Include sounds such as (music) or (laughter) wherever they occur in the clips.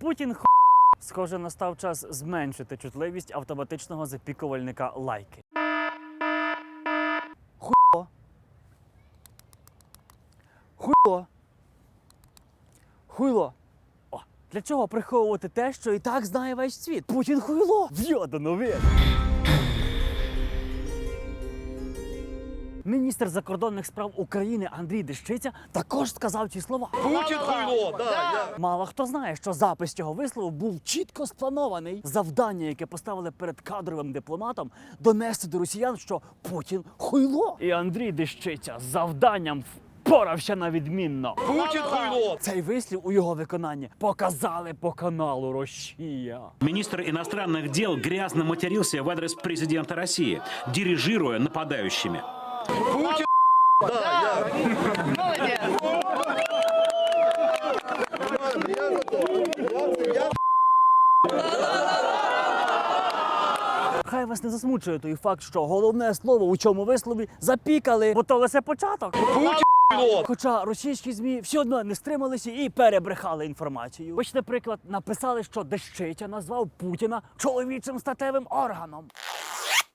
Путін х... Схоже, настав час зменшити чутливість автоматичного запікувальника лайки. Хуйло. Хуйло. Хуйло. О, для чого приховувати те, що і так знає весь світ? Путін хуйло. В'йода новин. Міністр закордонних справ України Андрій Дещиця також сказав ці слова. Путин хуйло, да, я... Мало хто знає, що запис цього вислову був чітко спланований. Завдання, яке поставили перед кадровим дипломатом, донести до росіян, що Путін хуйло. І Андрій Дещиця з завданням впорався на відмінно. Путин хуйло. Цей вислів у його виконанні показали по каналу Росія. Министр иностранных дел грязно матерился в адрес президента России, дирижируя нападающими. Путин да, я Хай вас не засмучує той факт, що головне слово у цьому вислові запікали, бо то лише початок. Хоча російські змі все одно не стрималися і перебрехали інформацію. Ось, наприклад, написали, що Дещиця назвав Путіна чоловічим статевим органом.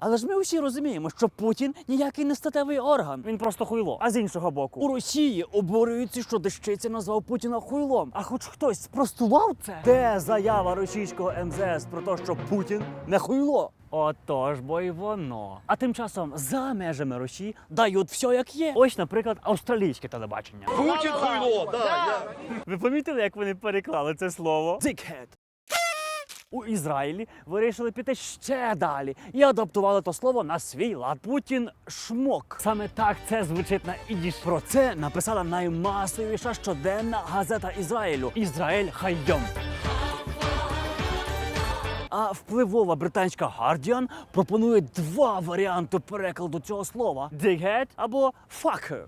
Але ж ми усі розуміємо, що Путін ніякий не статевий орган. Він просто хуйло. А з іншого боку, у Росії обурюються, що Дещиця назвав Путіна хуйлом. А хоч хтось спростував це, де заява російського МЗС про те, що Путін не хуйло. Отож, бо й воно. А тим часом за межами Росії дають все як є. Ось, наприклад, австралійське телебачення. Путин хуйло, да, я... Ви помітили, як вони переклали це слово? Dickhead. У Ізраїлі вирішили піти ще далі і адаптували то слово на свій лад. Путін шмок. Саме так це звучить на ідіш. Про це написала наймасовіша щоденна газета Ізраїлю Ізраїль Хаййом. А впливова британська Guardian пропонує два варіанти перекладу цього слова: dighead або fucker.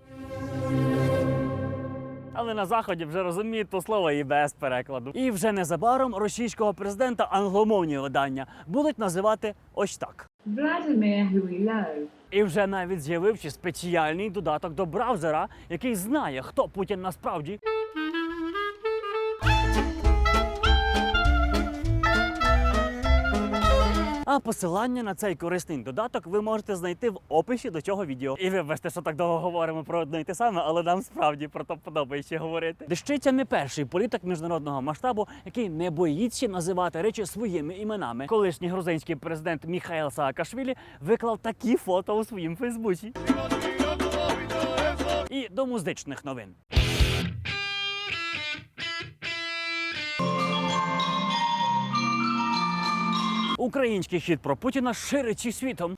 Але на заході вже розуміють то слово і без перекладу. І вже незабаром російського президента англомовні видання будуть називати ось так. Vladimir Huilo. І вже навіть з'явився спеціальний додаток до браузера, який знає, хто Путін насправді. А посилання на цей корисний додаток ви можете знайти в описі до цього відео. І вибачте, що так довго говоримо про одне і те саме, але нам справді про то подобається говорити. Дещиця не перший політик міжнародного масштабу, який не боїться називати речі своїми іменами. Колишній грузинський президент Міхаел Саакашвілі виклав такі фото у своїм Фейсбуці. І до музичних новин. Український хіт про Путіна шириться світом.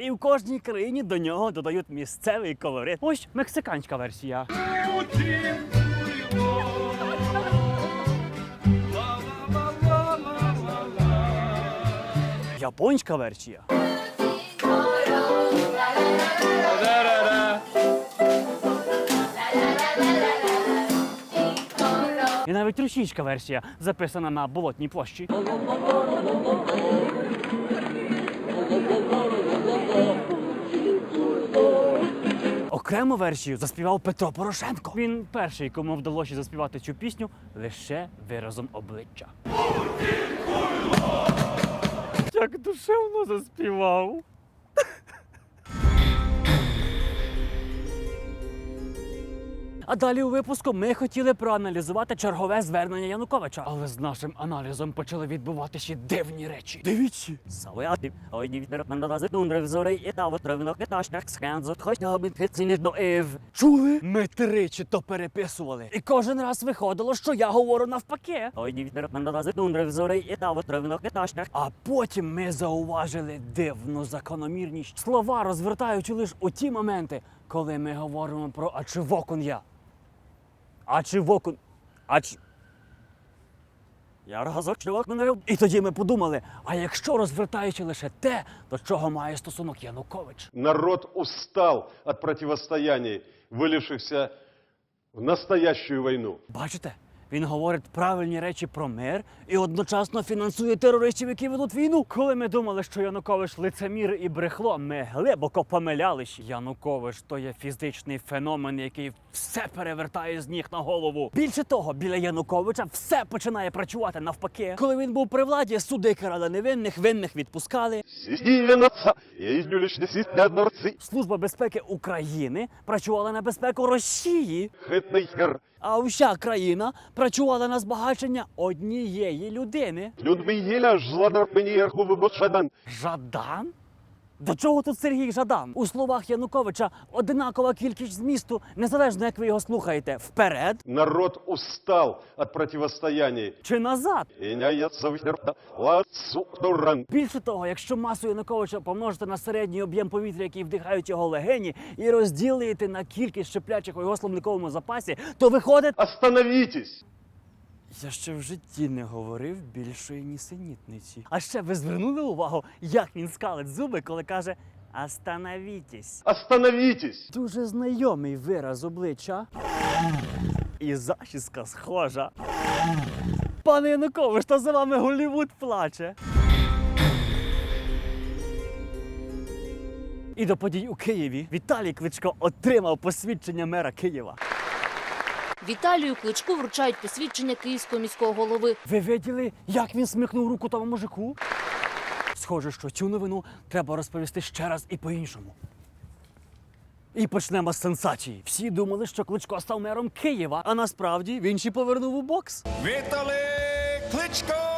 І в кожній країні до нього додають місцевий колорит. Ось мексиканська версія. Японська версія. І навіть російська версія записана на болотній площі. Окрему версію заспівав Петро Порошенко. Він перший, кому вдалося заспівати цю пісню лише виразом обличчя. Як душевно заспівав. А далі у випуску ми хотіли проаналізувати чергове звернення Януковича. Але з нашим аналізом почали відбуватися дивні речі. Дивіться. Сауяти, ой, ні відбір на нази дундри взори і та от травинок етажних схензот, хоч не до ів. Чули? Ми тричі то переписували. І кожен раз виходило, що я говорю навпаки. Ой, ні відбір на нази дундри взори і та от травинок. А потім ми зауважили дивну закономірність. Слова розвертаючи лише у ті моменти, коли ми говоримо про а чи вокун я. А чи воку? А чи. Я разок чувак не. І тоді ми подумали: а якщо розвертаючи лише те, до чого має стосунок Янукович? Народ устал від противостояний, вилившихся в настоящую війну. Бачите, Він говорить правильні речі про мир і одночасно фінансує терористів, які ведуть війну. Коли ми думали, що Янукович лицемір і брехло, ми глибоко помилялись. Янукович то є фізичний феномен, який все перевертає з ніг на голову. Більше того, біля Януковича все починає працювати навпаки. Коли він був при владі, суди карали невинних, винних відпускали. Служба безпеки України працювала на безпеку Росії. хитний хер. А вся країна працювала на збагачення однієї людини. Людьми Жадан. Жадан? До чого тут Сергій Жадан? У словах Януковича одинакова кількість змісту, незалежно як ви його слухаєте, вперед Народ устал от противостояний. чи назад. Більше того, якщо масу Януковича помножити на середній об'єм повітря, який вдихають його легені, і розділити на кількість щеплячих у його словниковому запасі, то виходить. Остановитесь! Я ще в житті не говорив більшої нісенітниці. А ще ви звернули увагу, як він скалить зуби, коли каже «Остановітесь». Остановитесь! Дуже знайомий вираз обличчя. І зачіска схожа. Пане Янукович, та за вами Голлівуд плаче. І до подій у Києві Віталій Кличко отримав посвідчення мера Києва. Віталію Кличку вручають посвідчення київського міського голови. Ви виділи, як він смикнув руку тому мужику? Схоже, що цю новину треба розповісти ще раз і по-іншому. І почнемо з сенсації. Всі думали, що Кличко став мером Києва, а насправді він ще повернув у бокс. Віталій Кличко!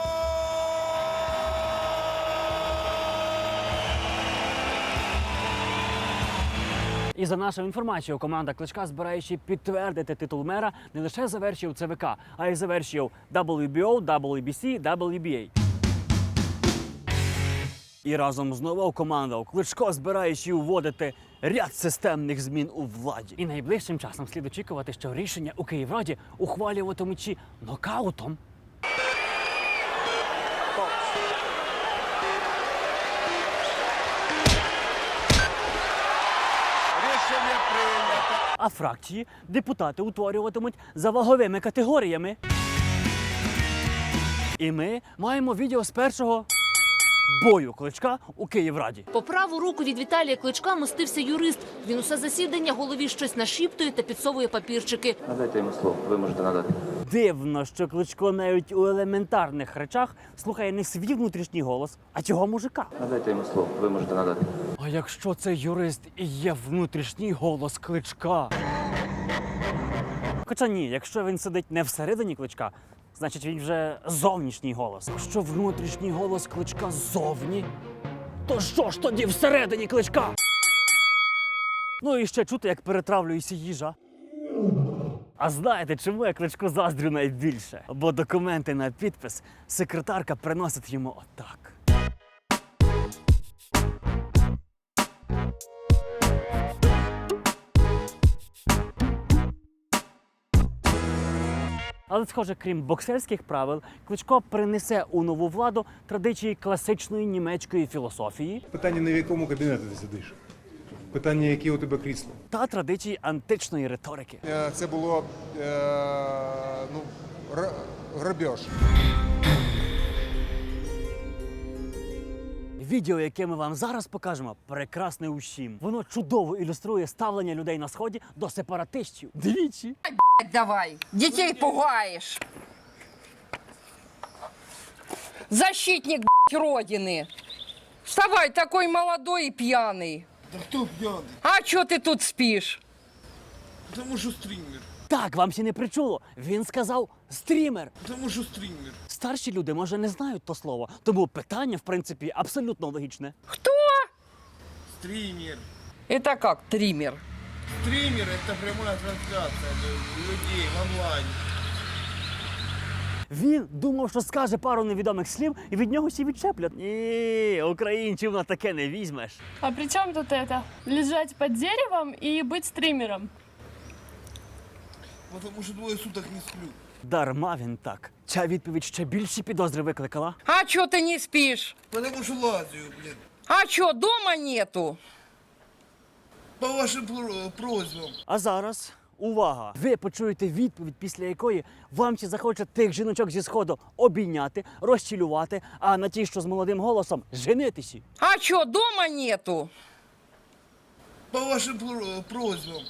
І за нашою інформацією, команда Кличка збирає ще підтвердити титул мера не лише за версією ЦВК, а й за версією WBO, WBC, WBA. І разом з новою командою Кличко збирає ще вводити ряд системних змін у владі. І найближчим часом слід очікувати, що рішення у Київраді ухвалюватимуть чи нокаутом. Фракції депутати утворюватимуть за ваговими категоріями. І ми маємо відео з першого бою кличка у Київраді. По праву руку від Віталія Кличка мостився юрист. Він усе засідання голові щось нашіптує та підсовує папірчики. Надайте йому слово, ви можете надати. Дивно, що кличко навіть у елементарних речах слухає не свій внутрішній голос, а цього мужика. Надайте йому слово, ви можете надати. А якщо це юрист і є внутрішній голос кличка? Хоча ні, якщо він сидить не всередині кличка, значить він вже зовнішній голос. Якщо внутрішній голос кличка ззовні, то що ж тоді всередині кличка? Ну і ще чути, як перетравлюється їжа. А знаєте, чому я кличку заздрю найбільше? Бо документи на підпис секретарка приносить йому отак. Але, схоже, крім боксерських правил, Кличко принесе у нову владу традиції класичної німецької філософії Питання не в якому кабінеті ти сидиш. Питання, яке у тебе крісло. та традиції античної риторики. Е, Це було е, ну, грабеж. Відео, яке ми вам зараз покажемо, прекрасне усім. Воно чудово ілюструє ставлення людей на сході до сепаратистів. Двічі давай. Детей пугаешь. Защитник блядь, Родины. Вставай, такой молодой и пьяный. Да кто пьяный? А чё ты тут спишь? Потому что стример. Так, вам ще не причуло. Він сказав стрімер. Потому что стример. Старші люди, може, не знають то слово, тому питання, в принципі, абсолютно логічне. Кто? Стример. Это как триммер? Стример это прямая трансляция лю- людей в онлайн. Він думав, що скаже пару невідомих слів і від нього всі відчеплять. Ні, українців на таке не візьмеш. А при чем тут это? Лежать под деревом и быть стримером? Потому что двое суток не сплю. Дарма він так. Ця відповідь ще більші підозри викликала. А чё ты не спишь? Потому что лазю, блин. А чё, дома нету? По вашим про- просьбам. А зараз увага! Ви почуєте відповідь, після якої вам чи захоче тих жіночок зі сходу обійняти, розцілювати, а на ті, що з молодим голосом, женитися. А что, дома нету? По вашим пр- просьбам.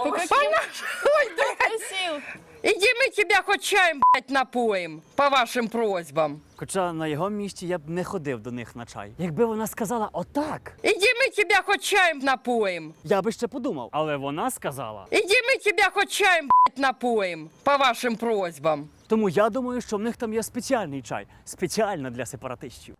По каким (laughs) Ой, да. просил? Иди мы тебя хоть чаем, блядь, напоим, по вашим просьбам. Хоча на його місці я б не ходив до них на чай. Якби вона сказала отак, Иди мы тебя хоть чаем напоим. я би ще подумав. Але вона сказала. Иди мы тебя хоть чаем, блядь, напоим, по вашим просьбам. Тому я думаю, що в них там є спеціальний чай, спеціально для сепаратистів.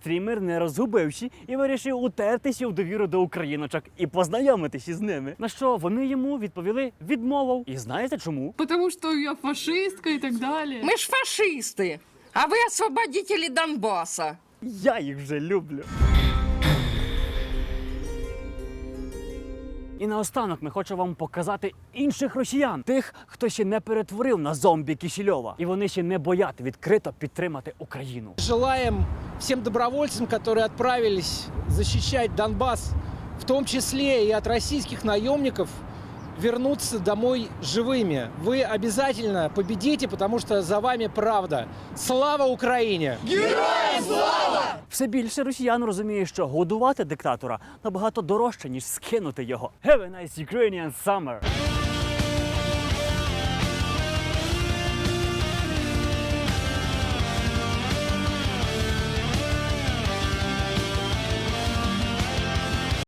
Стрімер не розгубився і вирішив утертися в довіру до україночок і познайомитися з ними. На що вони йому відповіли відмовою. І знаєте чому? Потому что я фашистка и так далее. Мы ж фашисты, а вы освободители Донбасса. Я їх вже люблю. І наостанок ми хочемо вам показати інших росіян, тих, хто ще не перетворив на зомбі Кісільова. І вони ще не боять відкрито підтримати Україну. Желаємо всім добровольцям, які відправились захищати Донбас, в тому числі і від російських наемников, вернуться домой живыми. Вы обязательно победите, потому что за вами правда. Слава Украине! Все більше росіян розуміє, що годувати диктатора набагато дорожче, ніж скинути його. Have a nice Ukrainian summer!